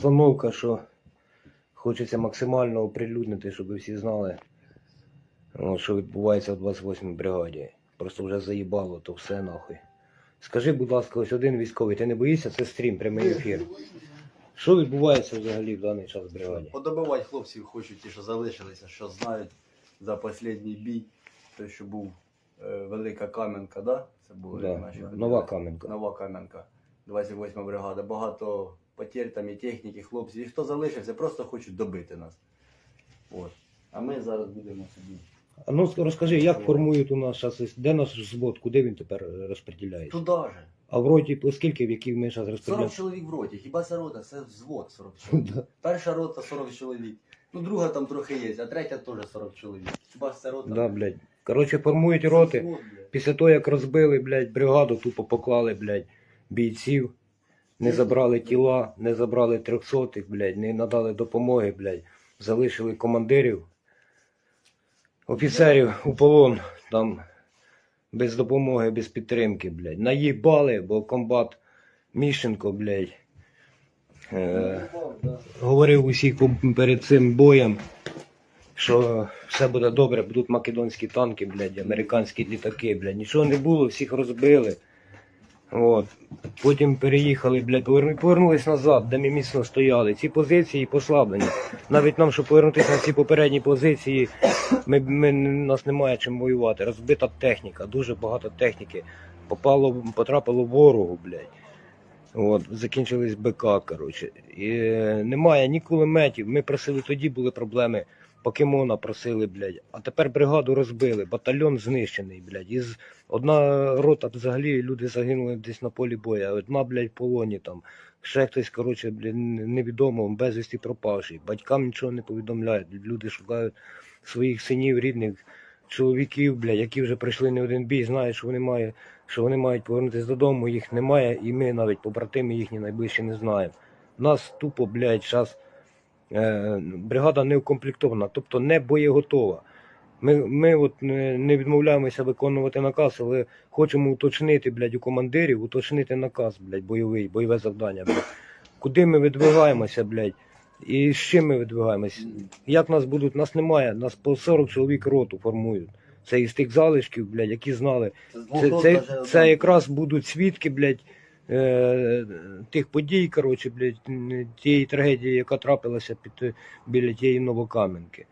обстановка, що хочеться максимально оприлюднити, щоб всі знали, от, що відбувається в 28-й бригаді. Просто вже заїбало то все нахуй. Скажи, будь ласка, ось один військовий, ти не боїшся? Це стрім, прямий ефір. Що відбувається взагалі в даний час в бригаді? Подобивати хлопців хочуть ті, що залишилися, що знають за останній бій. Той, що був е, Велика Кам'янка, да? Це були Да, наші Нова Кам'янка. Нова Кам'янка, 28 бригада. Багато потерь там і техніки, хлопців. І хто залишився, просто хочуть добити нас. От. А ми зараз будемо собі. А ну розкажи, як формують у нас зараз, де наш взвод, куди він тепер розподіляється? Туди же. А в роті по скільки, в яких ми зараз 40 чоловік в роті. Хіба це рота? Це взвод 40 чоловік. Перша рота 40 чоловік. Ну, друга там трохи є, а третя теж 40 чоловік. Хіба ж це рота? Да, блядь. Коротше, формують роти. Після того, як розбили, блядь, бригаду, тупо поклали, блядь, бійців, не забрали тіла, не забрали трьохсотих, блядь, не надали допомоги, блядь, залишили командирів, офіцерів у полон, там, без допомоги, без підтримки, блядь. Наїбали, бо комбат Міщенко, блядь, е, говорив усіх перед цим боєм, що все буде добре, будуть македонські танки, блядь, американські літаки, блядь. Нічого не було, всіх розбили. От. Потім переїхали, блядь, поверну- повернулись назад, де ми міцно стояли. Ці позиції послаблені. Навіть нам, щоб повернутися на ці попередні позиції, ми, ми, нас немає чим воювати. Розбита техніка, дуже багато техніки. Попало, потрапило ворогу, блядь. От, закінчились БК, коротше. І е, немає ні кулеметів. Ми просили тоді були проблеми. Покемона просили, блядь. А тепер бригаду розбили, батальйон знищений, блядь. Із одна рота взагалі люди загинули десь на полі бою, а одна, блядь, в полоні там. Ще хтось, коротше, блядь, невідомо, безвісті пропавший. Батькам нічого не повідомляють. Люди шукають своїх синів, рідних, чоловіків, блядь, які вже пройшли не один бій, знають, що вони мають, що вони мають повернутися додому, їх немає, і ми навіть побратими їхні найближчі не знаємо. Нас тупо, блядь, час е, бригада не укомплектована, тобто не боєготова. Ми, ми от не, відмовляємося виконувати наказ, але хочемо уточнити, блядь, у командирів, уточнити наказ, блядь, бойовий, бойове завдання, блядь. Куди ми видвигаємося, блядь, і з чим ми видвигаємося? Як нас будуть? Нас немає, нас по 40 чоловік роту формують. Це із тих залишків, блядь, які знали. Це, Це, це, це якраз будуть свідки, блядь, е, тих подій, коротше, блядь, тієї трагедії, яка трапилася під, е, біля тієї Новокам'янки.